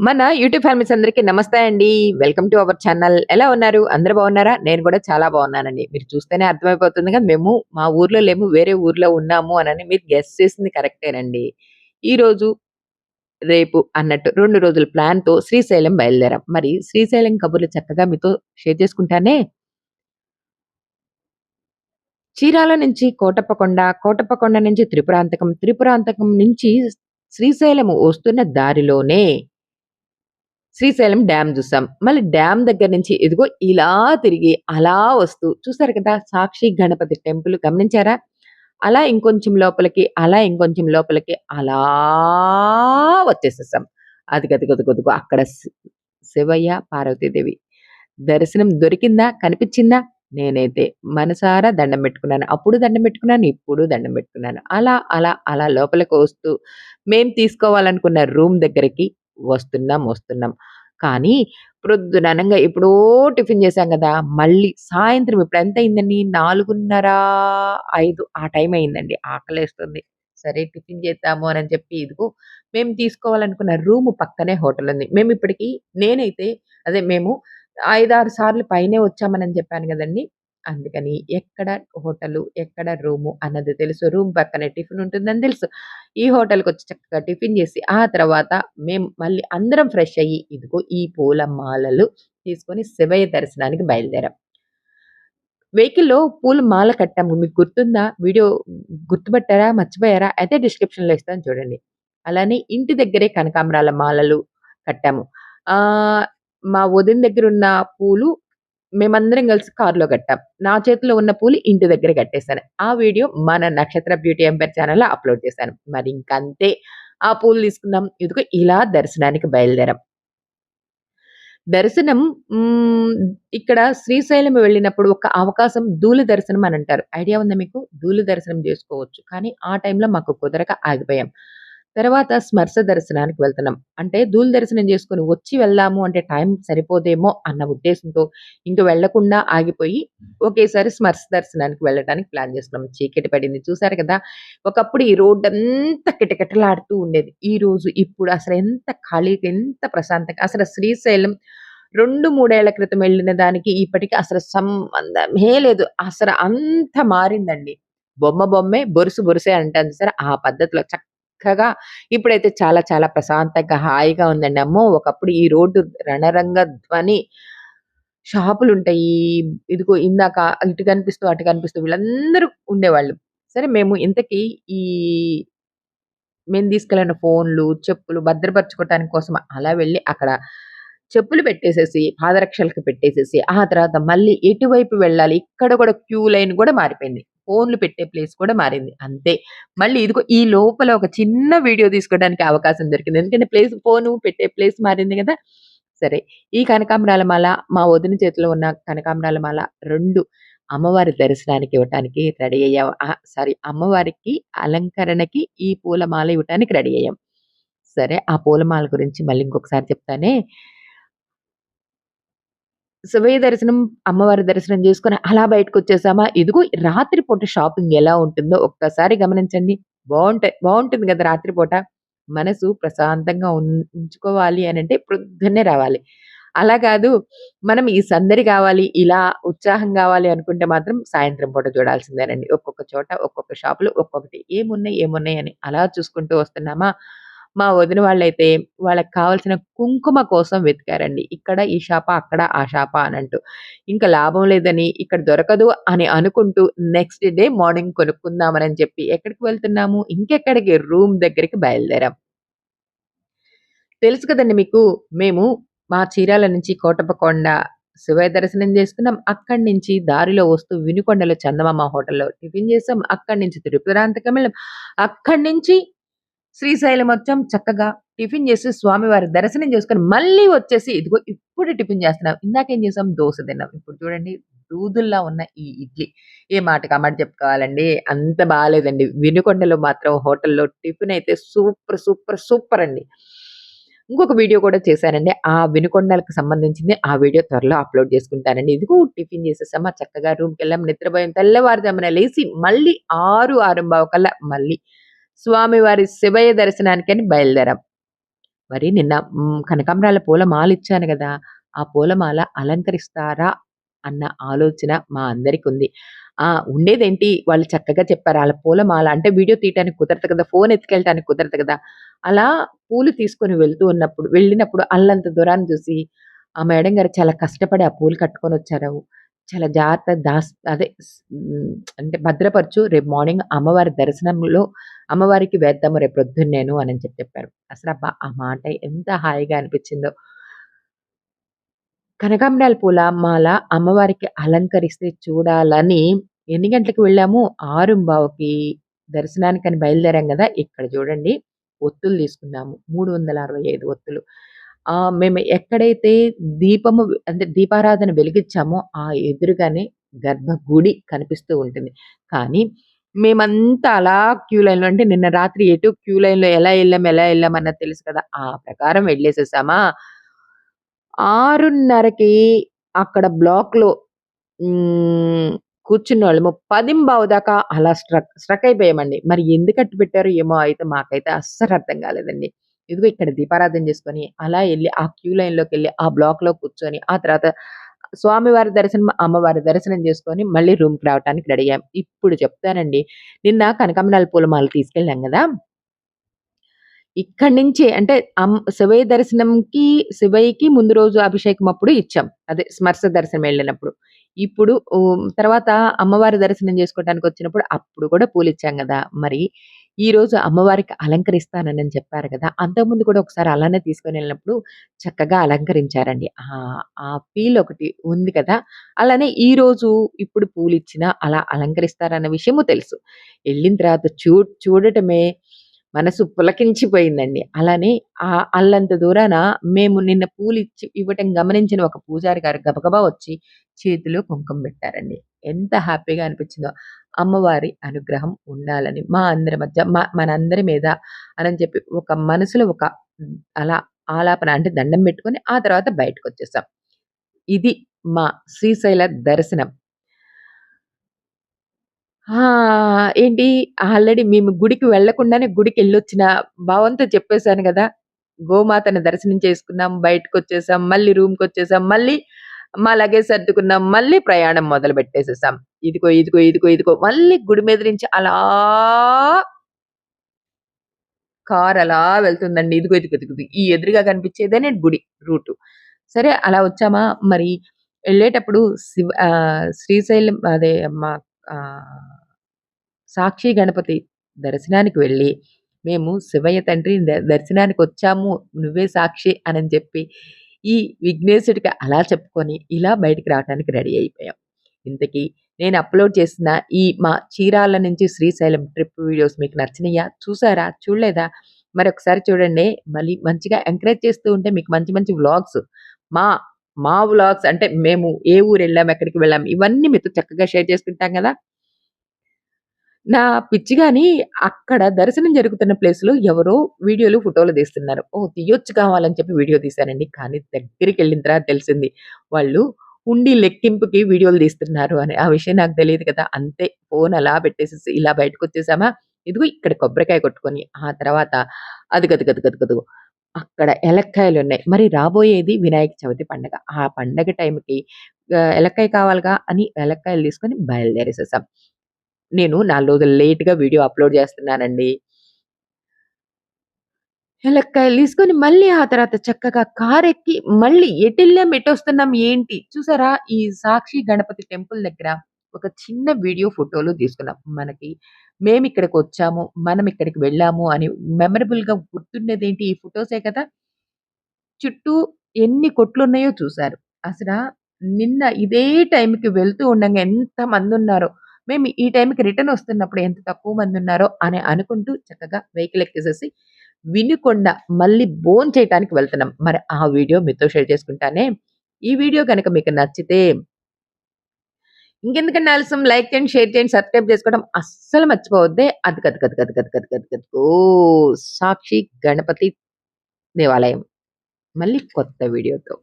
మన YouTube families అందరికీ నమస్తే అండి. Welcome to our channel. ఎలా ఉన్నారు? అందరు బాగున్నారా? నేను కూడా చాలా బాగున్నానండి. మీరు చూస్తేనే అర్థమైపోతుంది కదా! మేము మా ఊర్లో లేము. వేరే ఊర్లో ఉన్నాము అనని మీరు గెస్ చేసింది కరెక్టేనండి. ఈరోజు, రేపు అన్నట్టు రెండు రోజుల ప్లాన్‌తో శ్రీశైలం బయలుదేరాం. మరి శ్రీశైలం కబుర్లు చక్కగా మీతో షేర్ చేసుకుంటానే చీరాల నుంచి కోటప్పకొండ, కోటప్పకొండ నుంచి త్రిపురాంతకం, త్రిపురాంతకం నుంచి శ్రీశైలం వస్తున్న దారిలోనే శ్రీశైలం డ్యామ్ చూసాం. మళ్ళీ డ్యామ్ దగ్గర నుంచి ఇదిగో ఇలా తిరిగి అలా వస్తూ చూసారు కదా! సాక్షి గణపతి టెంపుల్ గమనించారా? అలా ఇంకొంచెం లోపలికి, అలా ఇంకొంచెం లోపలికి అలా వచ్చేసేసాం. అదిగదిగదిగదిగో అక్కడ శివయ్య, పార్వతీదేవి. దర్శనం దొరికిందా? కనిపించిందా? నేనైతే మనసారా దండం పెట్టుకున్నాను. అప్పుడు దండం పెట్టుకున్నాను. ఇప్పుడు దండం పెట్టుకున్నాను. అలా, అలా, అలా లోపలికి వస్తూ మేము తీసుకోవాలనుకున్న రూమ్ దగ్గరికి వస్తున్నాం, వస్తున్నాం. కానీ ప్రొద్దుననంగా ఎప్పుడో టిఫిన్ చేశాం కదా మళ్ళీ సాయంత్రం ఇప్పుడు ఎంత అయిందండి? 4:30, 5 ఆ టైం అయిందండి. ఆకలేస్తుంది. సరే టిఫిన్ చేద్దాము అని చెప్పి ఇదిగో మేము తీసుకోవాలనుకున్న రూమ్ పక్కనే హోటల్ ఉంది. మేము ఇప్పటికి నేనైతే అదే మేము 5, 6 సార్లు పైనే వచ్చామనని చెప్పాను కదండి అందుకని ఎక్కడ హోటలు, ఎక్కడ రూము అన్నది తెలుసు. రూమ్ పక్కనే టిఫిన్ ఉంటుందని తెలుసు. ఈ హోటల్కి వచ్చి చక్కగా టిఫిన్ చేసి, ఆ తర్వాత మేము మళ్ళీ అందరం ఫ్రెష్ అయ్యి, ఇదిగో ఈ పూల మాలలు తీసుకొని శివయ్య దర్శనానికి బయలుదేరాం. వెహికల్‌లో పూల మాల కట్టాము. మీకు గుర్తుందా? వీడియో గుర్తుపట్టారా? మర్చిపోయారా? అయితే డిస్క్రిప్షన్‌లో ఇస్తాను చూడండి. అలానే ఇంటి దగ్గరే కనకాంబరాల మాలలు కట్టాము. మా వదిన దగ్గర ఉన్న పూలు మేమందరం కలిసి కారులో కట్టాం. నా చేతిలో ఉన్న పూలు ఇంటి దగ్గర కట్టేసాను. ఆ వీడియో మన నక్షత్ర బ్యూటీ ఎంపైర్ ఛానల్లో అప్‌లోడ్ చేశాను. మరి ఇంకంతే. ఆ పూలు తీసుకున్నాం. ఇదిగో ఇలా దర్శనానికి బయలుదేరాం. దర్శనం ఇక్కడ శ్రీశైలం వెళ్ళినప్పుడు ఒక అవకాశం ధూళి దర్శనం అని అంటారు ఐడియా ఉందా మీకు? ధూళి దర్శనం చేసుకోవచ్చు కానీ ఆ టైంలో మాకు కుదరక ఆగిపోయాం. తర్వాత స్మర్శ దర్శనానికి వెళ్తున్నాం. అంటే ధూల్ దర్శనం చేసుకొని వచ్చి వెళ్దాము అంటే టైం సరిపోదేమో అన్న ఉద్దేశంతో ఇంక వెళ్ళకుండా ఆగిపోయి ఒకేసారి స్మర్శ దర్శనానికి వెళ్ళడానికి ప్లాన్ చేసుకున్నాం. చీకటి పడింది. చూసారు కదా! ఒకప్పుడు ఈ రోడ్డంతా కిటకిటలాడుతూ ఉండేది. ఈ రోజు ఇప్పుడు అసలు ఎంత ఖాళీగా ఎంత ప్రశాంతంగా అసలు శ్రీశైలం రెండు మూడేళ్ళ క్రితం వెళ్ళిన దానికి ఇప్పటికి అసలు సంబంధమే లేదు. అసలు అంత మారిందండి. బొమ్మ బొమ్మే, బొరుసు బొరుసే అంటాం సరే ఆ పద్ధతిలో చక్క చక్కగా ఇప్పుడైతే చాలా చాలా ప్రశాంతంగా హాయిగా ఉందండి. అమ్మో! ఒకప్పుడు ఈ రోడ్డు రణరంగ ధ్వని షాపులు ఉంటాయి ఇదిగో ఇందాక ఇటు కనిపిస్తూ, అటు కనిపిస్తూ వీళ్ళందరూ ఉండేవాళ్ళు. సరే మేము ఇంతకీ ఈ మేము తీసుకెళ్ళిన ఫోన్‌లు, చెప్పులు భద్రపరచుకోవటానికి కోసం అలా వెళ్ళి అక్కడ చెప్పులు పెట్టేసేసి, పాదరక్షలకు పెట్టేసేసి, ఆ తర్వాత మళ్ళీ ఎటువైపు వెళ్ళాలి? ఇక్కడ కూడా క్యూ లైన్ కూడా మారిపోయింది. ఫోన్‌లు పెట్టే ప్లేస్ కూడా మారింది. అంతే. మళ్ళీ ఇదిగో ఈ లోపల ఒక చిన్న వీడియో తీసుకోవడానికి అవకాశం దొరికింది. ఎందుకంటే ప్లేస్ ఫోను పెట్టే ప్లేస్ మారింది కదా సరే. ఈ కనకాంబరాల మాల మా వదిన చేతిలో ఉన్న కనకాంబరాల మాల రెండు అమ్మవారి దర్శనానికి ఇవ్వటానికి రెడీ అయ్యాం. సారీ అమ్మవారికి అలంకరణకి ఈ పూలమాల ఇవ్వటానికి రెడీ అయ్యాం. సరే ఆ పూలమాల గురించి మళ్ళీ ఇంకొకసారి చెప్తానే. శివయ్య దర్శనం, అమ్మవారి దర్శనం చేసుకుని అలా బయటకొచ్చేసామా, ఇదిగో రాత్రి పూట షాపింగ్ ఎలా ఉంటుందో ఒక్కసారి గమనించండి. బాగుంటాయి బాగుంటుంది కదా రాత్రిపూట మనసు ప్రశాంతంగా ఉం ఉంచుకోవాలి అంటే ప్రొద్దున్నే రావాలి. అలా కాదు మనం ఈ సందడి కావాలి, ఇలా ఉత్సాహం కావాలి అనుకుంటే మాత్రం సాయంత్రం పూట చూడాల్సిందేనండి. ఒక్కొక్క చోట, ఒక్కొక్క షాపులు ఒక్కొక్కటి ఏమున్నాయి, ఏమున్నాయి అని అలా చూసుకుంటూ వస్తున్నామా, మా వదిన వాళ్ళైతే వాళ్ళకి కావాల్సిన కుంకుమ కోసం వెతికారండి. ఇక్కడ ఈ షాప అక్కడ ఆ షాపా అనంటూ. ఇంకా లాభం లేదని, ఇక్కడ దొరకదు అని అనుకుంటూ నెక్స్ట్ డే మార్నింగ్ కొనుక్కుందామని చెప్పి ఎక్కడికి వెళ్తున్నాము? ఇంకెక్కడికి రూమ్ దగ్గరికి బయలుదేరాం. తెలుసు కదండి మీకు. మేము మా చీరాల నుంచి కోటపకొండ శివయ దర్శనం చేసుకున్నాం. అక్కడి నుంచి దారిలో వస్తూ వినుకొండలో చందమామ హోటల్‌లో టిఫిన్ చేసాం. అక్కడి నుంచి త్రిపురాంతకం వెళ్ళాం. అక్కడి నుంచి శ్రీశైలం వచ్చాం. చక్కగా టిఫిన్ చేసి స్వామివారి దర్శనం చేసుకొని మళ్ళీ వచ్చేసి ఇదిగో ఇప్పుడు టిఫిన్ చేస్తున్నాం. ఇందాకేం చేసాం? దోశ తిన్నాం. ఇప్పుడు చూడండి దూదుల్లా ఉన్న ఈ ఇడ్లీ. ఏ మాటకి ఆ చెప్పుకోవాలండి. అంత బాగాలేదండి వినుకొండలో మాత్రం హోటల్‌లో టిఫిన్ అయితే సూపర్, సూపర్, సూపర్ అండి. ఇంకొక వీడియో కూడా చేశానండి. ఆ వినుకొండలకు సంబంధించింది ఆ వీడియో త్వరలో అప్‌లోడ్ చేసుకుంటానండి. ఇదిగో టిఫిన్ చేసేసామా చక్కగా రూమ్కి వెళ్ళాం నిద్రపోయాం. తెల్లవారుజామున లేచి మళ్ళీ 6, 6:15 కల్లా మళ్ళీ స్వామివారి శివయ్య దర్శనానికని బయలుదేరాం. మరి నిన్న కనకాంబరాల పూలమాల ఇచ్చాను కదా ఆ పూలమాల అలంకరిస్తారా అన్న ఆలోచన మా అందరికి ఉంది ఆ! ఉండేదేంటి వాళ్ళు చక్కగా చెప్పారు. వాళ్ళ పూలమాల అంటే వీడియో తీయటానికి కుదరదు కదా! ఫోన్ ఎత్తుకెళ్ళటానికి కుదరదు కదా! అలా పూలు తీసుకొని వెళ్తూ ఉన్నప్పుడు వెళ్ళినప్పుడు అల్లంత దూరాన్ని చూసి, ఆ మేడం గారు చాలా కష్టపడి ఆ పూలు కట్టుకొని వచ్చారు చాలా జాగ్రత్త దాస్ అదే అంటే భద్రపరచు రేపు మార్నింగ్ అమ్మవారి దర్శనంలో అమ్మవారికి వేద్దాము రేపు ప్రొద్దున్నేను అని చెప్పి చెప్పారు. అసలబ్బా! ఆ మాట ఎంత హాయిగా అనిపించిందో కనకాంబరాల పూల మాల అమ్మవారికి అలంకరిస్తే చూడాలని ఎన్ని గంటలకు వెళ్ళాము? 6:15కి దర్శనానికని బయలుదేరాం కదా ఇక్కడ చూడండి ఒత్తులు తీసుకున్నాము. 365 ఒత్తులు. ఆహ్, మేము ఎక్కడైతే దీపము అంటే దీపారాధన వెలిగిచ్చామో ఆ ఎదురుగానే గర్భగుడి కనిపిస్తూ ఉంటుంది. కానీ మేమంతా అలా క్యూ లైన్‌లో అంటే నిన్న రాత్రి ఎటు క్యూ లైన్‌లో ఎలా ఎళ్ళాం, ఎలా ఎళ్ళాం అన్నది తెలుసు కదా! ఆ ప్రకారం వెళ్ళేసేసామా 6:30కి అక్కడ బ్లాక్‌లో హ్మ్. కూర్చున్నోళ్ళము 10:15 దాకా అలా స్ట్రక్ స్ట్రక్ అయిపోయామండి. మరి ఎందుకు అట్టు పెట్టారో ఏమో అయితే మాకైతే అస్సలు అర్థం కాలేదండి. ఇదిగో ఇక్కడ దీపారాధన చేసుకొని అలా వెళ్ళి ఆ క్యూ లైన్లోకి వెళ్ళి ఆ బ్లాక్‌లో కూర్చొని ఆ తర్వాత స్వామివారి దర్శనం, అమ్మవారి దర్శనం చేసుకొని మళ్ళీ రూమ్‌కి రావడానికి రెడీ అయ్యాం. ఇప్పుడు చెప్తానండి. నిన్న కనకాంబరాల పూలమాల తీసుకెళ్ళాం కదా ఇక్కడి నుంచి అంటే అమ్ శివయ్య దర్శనంకి శివయ్యకి ముందు రోజు అభిషేకం అప్పుడు ఇచ్చాం. అదే స్మర్శ దర్శనం వెళ్ళినప్పుడు. ఇప్పుడు తర్వాత అమ్మవారి దర్శనం చేసుకోవటానికొచ్చినప్పుడు అప్పుడు కూడా పూలు ఇచ్చాం కదా మరి ఈరోజు అమ్మవారికి అలంకరిస్తానని చెప్పారు కదా అంతకుముందు కూడా ఒకసారి అలానే తీసుకొని వెళ్ళినప్పుడు చక్కగా అలంకరించారండి. ఆ ఫీల్ ఒకటి ఉంది కదా! అలానే ఈరోజు ఇప్పుడు పూలిచ్చినా అలా అలంకరిస్తారన్న విషయము తెలుసు. వెళ్ళిన తర్వాత చూ చూడటమే మనసు పులకించిపోయిందండి. అలానే ఆ అల్లంత దూరాన మేము నిన్న పూలు ఇచ్చి ఇవ్వటం గమనించిన ఒక పూజారి గారు గబగబా వచ్చి చేతిలో కుంకుమ పెట్టారండి. ఎంత హ్యాపీగా అనిపించిందో. అమ్మవారి అనుగ్రహం ఉండాలని మా అందరి మధ్య మా మనందరి మీద అని చెప్పి ఒక మనసులో ఒక అలా ఆలాపన అంటే దండం పెట్టుకొని ఆ తర్వాత బయటకు వచ్చేసాం ఇది మా శ్రీశైల దర్శనం. ఆ! ఏంటి ఆల్రెడీ మేము గుడికి వెళ్ళకుండానే గుడికెళ్ళొచ్చిన భావంతో చెప్పేశాను కదా గోమాతను దర్శనం చేసుకున్నాం, బయటకొచ్చేసాం, మళ్ళీ రూమ్కి వచ్చేసాం మళ్ళీ మా లగేజ్ సర్దుకున్నాం, మళ్ళీ ప్రయాణం మొదలు పెట్టేసేసాం. ఇదిగో, ఇదిగో, ఇదిగో, ఇదిగో మళ్ళీ గుడి మీద నుంచి అలా కార్ అలా వెళ్తుందండి. ఇదిగో, ఇదిగో, ఇదిగో ఈ ఎదురుగా కనిపించేదేనే గుడి రూటు. సరే అలా వచ్చామా, మరి వెళ్ళేటప్పుడు శివ శ్రీశైలం అదే మా సాక్షి గణపతి దర్శనానికి వెళ్ళి, మేము శివయ్య తండ్రి ద దర్శనానికొచ్చాము, నువ్వే సాక్షి అని చెప్పి, ఈ విఘ్నేశుడికి అలా చెప్పుకొని, ఇలా బయటికి రావడానికి రెడీ అయిపోయాం. ఇంతకీ నేను అప్‌లోడ్ చేసిన ఈ మా చీరాల నుంచి శ్రీశైలం ట్రిప్ వీడియోస్ మీకు నచ్చినాయా చూసారా? చూడలేదా? మరొకసారి చూడండి. మళ్ళీ మంచిగా ఎంకరేజ్ చేస్తూ ఉంటే మీకు మంచి మంచి వ్లాగ్స్ మా మా వ్లాగ్స్ అంటే మేము ఏ ఊరు వెళ్ళాం ఎక్కడికి వెళ్ళాం ఇవన్నీ మీతో చక్కగా షేర్ చేసుకుంటాం కదా నా పిచ్చి గాని అక్కడ దర్శనం జరుగుతున్న ప్లేస్‌లో ఎవరో వీడియోలు, ఫోటోలు తీస్తున్నారు. ఓ తీయొచ్చు కావాలని చెప్పి వీడియో తీశానండి. కానీ దగ్గరికెళ్ళిన తర్వాత తెలిసింది. వాళ్ళు ఉండి లెక్కింపుకి వీడియోలు తీస్తున్నారు అని. ఆ విషయం నాకు తెలియదు కదా! అంతే ఫోన్ అలా పెట్టేసేసి ఇలా బయటకొచ్చేసామా, ఇదిగో ఇక్కడ కొబ్బరికాయ కొట్టుకొని, ఆ తర్వాత అదిగదిగదిగదిగదిగో అక్కడ ఎలక్కాయలు ఉన్నాయి మరి రాబోయేది వినాయక చవితి పండగ. ఆ పండగ టైంకి ఎలక్కాయ కావాలిగా అని ఎలక్కాయలు తీసుకొని బయలుదేరేసేసాం. నేను నాలుగు రోజులు లేట్‌గా వీడియో అప్‌లోడ్ చేస్తున్నానండి. ఎలక్కాయలు తీసుకొని మళ్ళీ ఆ తర్వాత చక్కగా కార్ ఎక్కి మళ్ళీ ఎటెళ్ళాం, ఎటొస్తున్నాం, ఏంటి చూసారా? ఈ సాక్షి గణపతి టెంపుల్ దగ్గర ఒక చిన్న వీడియో, ఫోటోలు తీసుకున్నాం. మనకి మేము ఇక్కడకి వచ్చాము మనం ఇక్కడికి వెళ్ళాము అని మెమరబుల్‌గా గుర్తుండేదేంటి ఈ ఫొటోసే కదా! చుట్టూ ఎన్ని కొట్లు ఉన్నాయో చూసారు. అసలా నిన్న ఇదే టైంకి వెళ్తూ ఉండంగా ఎంతమందున్నారో, మేము ఈ టైంకి రిటర్న్ వస్తున్నప్పుడు ఎంత తక్కువ మంది ఉన్నారో అని అనుకుంటూ చక్కగా వెహికల్ ఎక్కేసేసి వినుకొండ మళ్ళీ భోంచేయటానికి వెళ్తున్నాం. మరి ఆ వీడియో మీతో షేర్ చేసుకుంటానే. ఈ వీడియో గనక మీకు నచ్చితే ఇంకెందుకండి ఆలస్యం లైక్ చేయండి, షేర్ చేయండి, సబ్స్క్రైబ్ చేసుకోవడం అస్సలు మర్చిపోవద్దే. ఓ సాక్షి గణపతి దేవాలయం. మళ్ళీ కొత్త వీడియోతో.